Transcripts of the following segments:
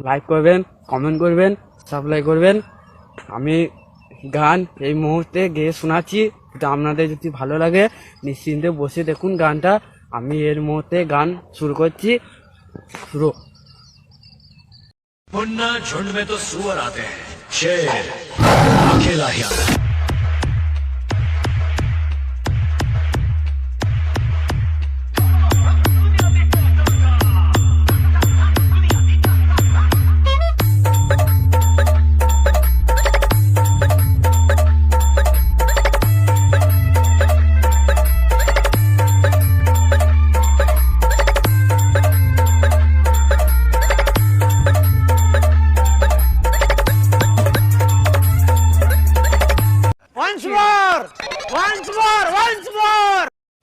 Like করবেন comment করবেন supply করবেন আমি গান এই মুহূর্তে গেয়ে শোনাচ্ছি তো আপনাদের যদি ভালো লাগে নিশ্চিন্তে বসে দেখুন গানটা আমি এর মুহূর্তে গান শুরু করছি শুরু मुन्ना झुंड में तो सुअर आते हैं शेर अकेला ही आता है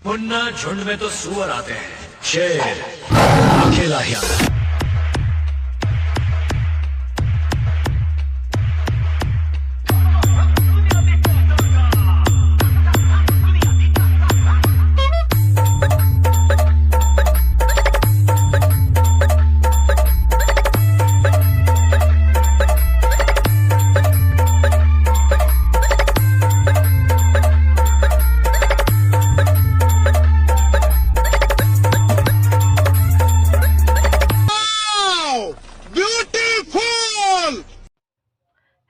मुन्ना झुंड में तो सुअर आते हैं। शेर अकेला ही आता है।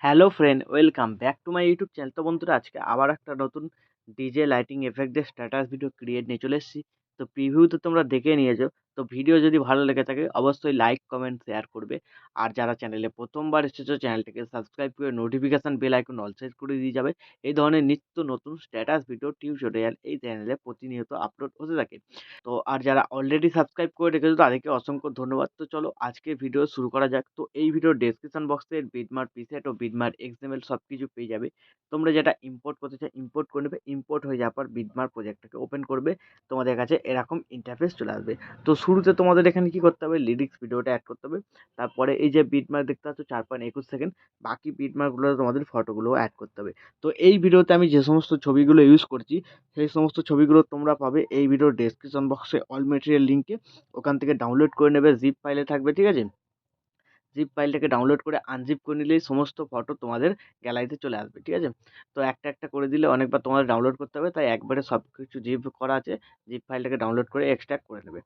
Hello friend welcome back to my YouTube channel তো বন্ধুরা, আজকে আবার একটা নতুন ডিজে লাইটিং এফেক্টের স্ট্যাটাস ভিডিও ক্রিয়েট নিয়ে চলে এসেছি। তো প্রিভিউ তো তোমরা দেখে নিয়েছো। তো ভিডিও যদি ভালো লেগে থাকে, অবশ্যই লাইক কমেন্ট শেয়ার করবে। আর যারা চ্যানেলে প্রথমবার এসেছ চ্যানেলটাকে সাবস্ক্রাইব করে notification bell icon all set করে দিয়ে যাবে। এই ধরনের নিত্য নতুন স্ট্যাটাস ভিডিও টিউটোরিয়াল এই চ্যানেলে প্রতিনিয়ত আপলোড হতে থাকে। তো আর যারা অলরেডি সাবস্ক্রাইব করে রেখেছো, তাদেরকে অসংখ্য ধন্যবাদ। তো চলো আজকে ভিডিও শুরু করা যাক। তো এই ভিডিওর ডেসক্রিপশন বক্সে বিটমার পিসেট ও বিটমার এক্সএমএল সব কিছু পেয়ে যাবে। তোমরা যেটা ইম্পোর্ট করতে চাও ইম্পোর্ট করে নেবে। ইম্পোর্ট হয়ে যাওয়ার পর বিটমার প্রজেক্টটাকে ওপেন করবে। তোমাদের কাছে এরকম ইন্টারফেস চলে আসবে। তো শুরুতে তোমাদের এখানে কি করতে হবে? লিরিক্স ভিডিওটা অ্যাড করতে হবে। তারপরে এই যে বিটমার্ক দেখতে পাচ্ছ, চার পয়েন্ট একুশ সেকেন্ড বাকি বিটমার্কগুলো তোমাদের ফটোগুলো অ্যাড করতে হবে। তো এই ভিডিওতে আমি যে সমস্ত ছবিগুলো ইউজ করছি, সেই সমস্ত ছবিগুলো তোমরা পাবে এই ভিডিওর ডেসক্রিপশন বক্সে অল মেটেরিয়াল লিঙ্কে ওখান থেকে ডাউনলোড করে নেবে জিপ ফাইলে থাকবে, ঠিক আছে? জিপ ফাইলটাকে ডাউনলোড করে আনজিপ করে নিলেই সমস্ত ফটো তোমাদের গ্যালারিতে চলে আসবে, ঠিক আছে? তো একটা একটা করে দিলে অনেকবার তোমাদের ডাউনলোড করতে হবে, তাই একবারে সব কিছু জিপ করা আছে জিপ ফাইলটাকে ডাউনলোড করে এক্সট্র্যাক্ট করে নেবে।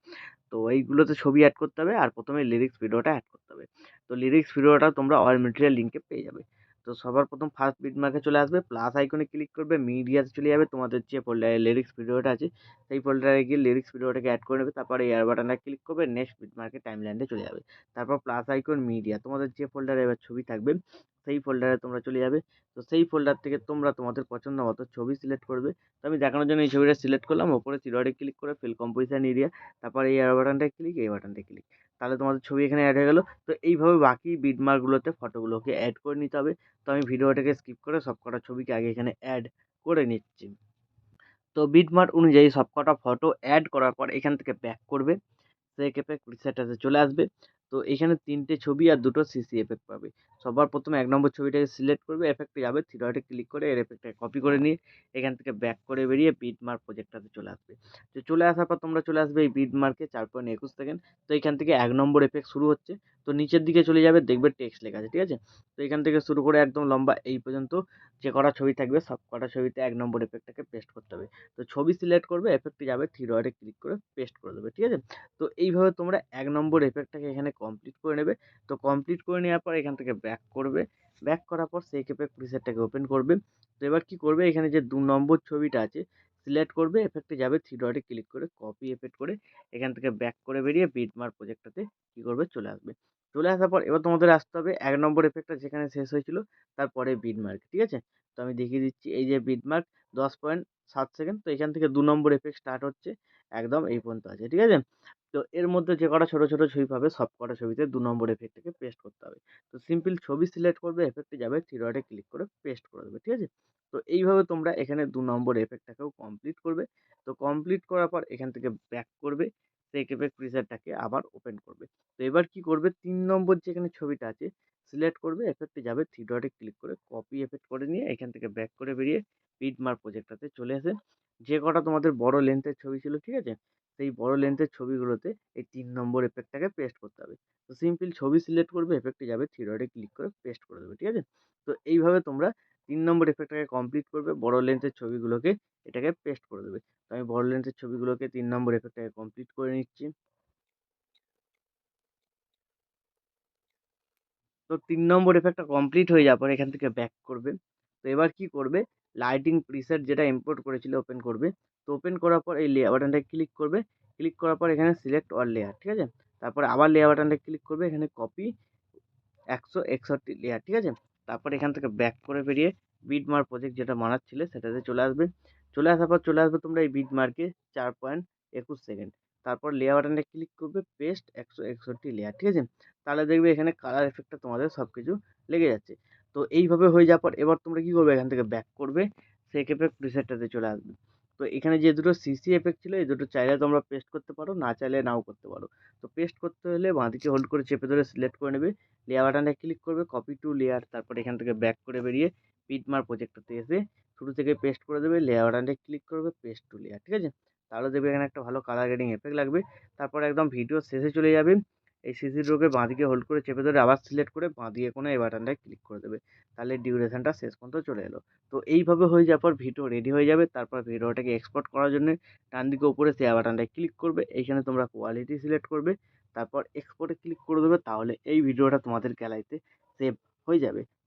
তো এইগুলোতে ছবি অ্যাড করতে হবে আর প্রথমে লিরিক্স ভিডিওটা অ্যাড করতে হবে। তো লিরিক্স ভিডিওটা তোমরা অল মেটেরিয়াল লিঙ্কে পেয়ে যাবে। তো সবার প্রথম ফার্স্ট বিট মার্কে চলে আসবে প্লাস আইকনে ক্লিক করবে মিডিয়াতে চলে যাবে, তোমাদের যে ফোল্ডারে লিরিক্স ভিডিওটা আছে, সেই ফোল্ডারে গিয়ে লিরিক্স ভিডিওটাকে অ্যাড করে নেবে, তারপরে এয়ার বাটনে ক্লিক করবে নেক্সট বিটমার্কে টাইম লাইনে চলে যাবে। তারপর প্লাস আইকন মিডিয়া তোমাদের যে ফোল্ডারে এবার ছবি থাকবে, সেই ফোল্ডারে তোমরা চলে যাবে। তো সেই ফোল্ডার থেকে তোমরা তোমাদের পছন্দ মতো ছবি সিলেক্ট করবে। তো আমি দেখানোর জন্য এই ছবিটা সিলেক্ট করলাম, ওপরে থ্রিডটে ক্লিক করে ফিল কম্পোজিশন এরিয়া তারপরে এই এয়ার বাটনটায় ক্লিক এই বাটনটায় ক্লিক তাহলে তোমাদের ছবি এখানে অ্যাড হয়ে গেলো। তো এইভাবে বাকি বিটমার্কগুলোতে ফটোগুলোকে অ্যাড করে নিতে হবে। আমি ভিডিওটাকে স্কিপ করে সবকটা ছবিকে আগে এখানে অ্যাড করে নিচ্ছি। তো বিটমার্ট অনুযায়ী সবকটা ফটো অ্যাড করার পর এখান থেকে ব্যাক করবে। সেক এফেক্ট প্রিসেটাতে চলে আসবে। তো এখানে তিনটে ছবি আর দুটো সিসি এফেক্ট পাবে। সবার প্রথমে এক নম্বর ছবিটাকে সিলেক্ট করবে এফেক্টে যাবে থ্রিডটে ক্লিক করে, এর এফেক্টটাকে কপি করে নিয়ে এখান থেকে ব্যাক করে বেরিয়ে বিটমার্ক প্রজেক্টটাতে চলে আসবে। তো চলে আসার পর তোমরা চলে আসবে এই বিটমার্কে চার পয়েন্ট একুশ সেকেন্ড তো এখান থেকে এক নম্বর এফেক্ট শুরু হচ্ছে। তো নিচের দিকে চলে যাবে, দেখবে টেক্সট লেখা আছে, ঠিক আছে? তো এখান থেকে শুরু করে একদম লম্বা এই পর্যন্ত যে কটা ছবি থাকবে, সব কটা ছবিতে এক নম্বর এফেক্টটাকে পেস্ট করতে হবে। তো ছবি সিলেক্ট করবে এফেক্টে যাবে থ্রি ডটে ক্লিক করে পেস্ট করে দেবে, ঠিক আছে? তো এইভাবে তোমরা এক নম্বর এফেক্টটাকে এখানে কমপ্লিট করে নেবে। তো কমপ্লিট করে নেওয়ার পর এখান থেকে ব্যাক করবে। ব্যাক করার পর সেই এফেক্ট প্রিসেটটাকে ওপেন করবে। তো এবার কি করবে? এখানে যে দু নম্বর ছবিটা আছে সিলেক্ট করবে এফেক্টে যাবে থ্রি ডটে ক্লিক করে কপি এফেক্ট করে এখান থেকে ব্যাক করে বেরিয়ে বিটমার্ক প্রজেক্টটাতে কী করবে? চলে আসবে। চলে আসার পর এবার তোমাদের আসতে হবে, এক নম্বর এফেক্টটা যেখানে শেষ হয়েছিল, তারপরে বিটমার্ক ঠিক আছে? তো আমি দেখিয়ে দিচ্ছি, এই যে বিটমার্ক দশ পয়েন্ট সাত সেকেন্ড তো এখান থেকে দু নম্বর এফেক্ট স্টার্ট হচ্ছে, একদম এই পর্যন্ত আছে, ঠিক আছে? তো এর মধ্যে যে কটা ছোটো ছোটো ছবি পাবে, সব কটা ছবিতে দু নম্বর এফেক্টটাকে পেস্ট করতে হবে। তো সিম্পল ছবি সিলেক্ট করবে এফেক্টে যাবে থ্রি ডটে ক্লিক করে পেস্ট করে দেবে, ঠিক আছে? তো এইভাবে তোমরা এখানে দু নম্বর এফেক্টটাকেও কমপ্লিট করবে। তো কমপ্লিট করার পর এখান থেকে ব্যাক করবে সেই এফেক্ট প্রিসেটটাকে আবার ওপেন করবে। তো এবার কি করবে? তিন নম্বর যেখানে ছবিটা আছে সিলেক্ট করবে এফেক্টে যাবে থ্রি ডটে ক্লিক করে কপি এফেক্ট করে নিয়ে এখান থেকে ব্যাক করে বেরিয়ে বিটমার্ক প্রজেক্টটাতে চলে আসে। যে কটা তোমাদের বড় লেন্থের ছবি ছিল, ঠিক আছে? সেই বড় লেন্থের ছবিগুলোতে এই তিন নম্বর এফেক্টটাকে পেস্ট করতে হবে। তো সিম্পল ছবি সিলেক্ট করবে এফেক্টে যাবে থ্রি ক্লিক করে পেস্ট করে দেবে, ঠিক আছে? তো এইভাবে তোমরা তিন নম্বর এফেক্টটাকে কমপ্লিট করবে, বড় লেন্থের ছবিগুলোকে এটাকে পেস্ট করে দেবে। তো আমি বড় লেন্থের ছবিগুলোকে তিন নম্বর এফেক্টটাকে কমপ্লিট করে নিচ্ছি। তো তিন নম্বর এফেক্টটা কমপ্লিট হয়ে যাওয়ার পর এখান থেকে ব্যাক করবে। তো এবার কি করবে? লাইটিং প্রিসেট যেটা ইম্পোর্ট করেছিল ওপেন করবে। তো ওপেন করার পর এই লেয়ার বাটনটায় ক্লিক করবে। ক্লিক করার পর এখানে সিলেক্ট অল লেয়ার ঠিক আছে? তারপরে আবার লেয়ার বাটনটায় ক্লিক করবে। এখানে কপি একশো একষট্টি লেয়ার ঠিক আছে? তারপর এখান থেকে ব্যাক করে বেরিয়ে বিট মার প্রজেক্ট যেটা মানাচ্ছিলে সেটাতে চলে আসবে। চলে আসার পর চলে আসবে তোমরা এই বিট মার্কে চার পয়েন্ট একুশ সেকেন্ড তারপর লেয়ার বাটনটা ক্লিক করবে পেস্ট একশো একষট্টি লেয়ার ঠিক আছে? তাহলে দেখবে এখানে কালার এফেক্টটা তোমাদের সব কিছু লেগে যাচ্ছে। তো এইভাবে হয়ে যাওয়ার পর এবার তোমরা কী করবে? এখান থেকে ব্যাক করবে। সেক এফেক্ট প্রিসেটটাতে চলে আসবে। তো এখানে যে দুটো সিসি এফেক্ট ছিল, এই দুটো চাইলে তোমরা পেস্ট করতে পারো, না চাইলে নাও করতে পারো। তো পেস্ট করতে হলে বাঁদিকে হোল্ড করে চেপে ধরে সিলেক্ট করে নেবে। লেয়ার বাটনে ক্লিক করবে কপি টু লেয়ার তারপর এখান থেকে ব্যাক করে বেরিয়ে পিটমার প্রজেক্টটাতে এসে শুরু থেকে পেস্ট করে দেবে। লেয়ার বাটনে ক্লিক করবে পেস্ট টু লেয়ার ঠিক আছে? তাহলে দেখবে এখানে একটা ভালো কালার গ্রেডিং এফেক্ট লাগবে। তারপর একদম ভিডিও শেষে চলে যাবে। এই সিসির রোগে বাঁদিকে হোল্ড করে চেপে ধরে আবার সিলেক্ট করে বাঁ দিকে কোনো এই বাটনটায় ক্লিক করে দেবে। তাহলে ডিউরেশনটা শেষ পর্যন্ত চলে এলো। তো এইভাবে হয়ে যাওয়ার পর ভিডিও রেডি হয়ে যাবে। তারপর ভিডিওটাকে এক্সপোর্ট করার জন্য ডান দিকে উপরে শেয়ার বাটনটায় ক্লিক করবে। এইখানে তোমরা কোয়ালিটি সিলেক্ট করবে। তারপর এক্সপোর্টে ক্লিক করে দেবে। তাহলে এই ভিডিওটা তোমাদের গ্যালারিতে সেভ হয়ে যাবে।